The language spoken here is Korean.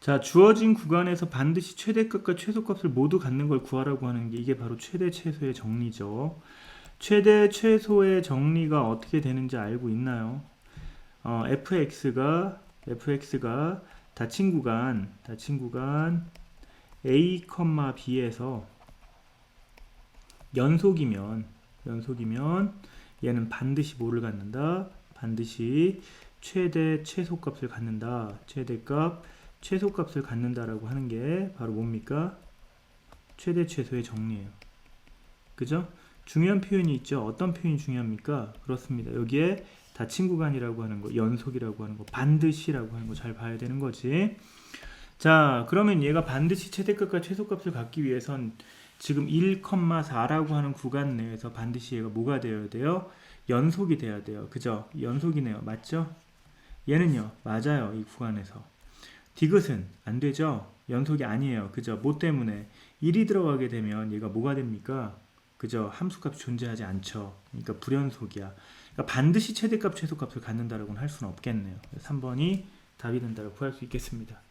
자, 주어진 구간에서 반드시 최대값과 최소값을 모두 갖는 걸 구하라고 하는 게 이게 바로 최대 최소의 정리죠. 최대 최소의 정리가 어떻게 되는지 알고 있나요? 어, fx가 fx가 닫힌 구간 닫힌 구간 a, b에서 연속이면 연속이면 얘는 반드시 뭐를 갖는다? 반드시 최대 최소값을 갖는다. 최대값 최소값을 갖는다라고 하는 게 바로 뭡니까? 최대 최소의 정리예요. 그죠? 중요한 표현이 있죠. 어떤 표현이 중요합니까? 그렇습니다. 여기에 닫힌 구간이라고 하는 거, 연속이라고 하는 거, 반드시라고 하는 거 잘 봐야 되는 거지. 자, 그러면 얘가 반드시 최대값과 최소값을 갖기 위해선 지금 1,4라고 하는 구간 내에서 반드시 얘가 뭐가 되어야 돼요? 연속이 돼야 돼요. 그죠? 연속이네요. 맞죠? 얘는요. 맞아요. 이 구간에서. 디귿은 안 되죠? 연속이 아니에요. 그죠? 뭐 때문에? 1이 들어가게 되면 얘가 뭐가 됩니까? 그죠? 함수값이 존재하지 않죠. 그러니까 불연속이야. 그러니까 반드시 최대값, 최소값을 갖는다라고는 할 수는 없겠네요. 3번이 답이 된다고 구할 수 있겠습니다.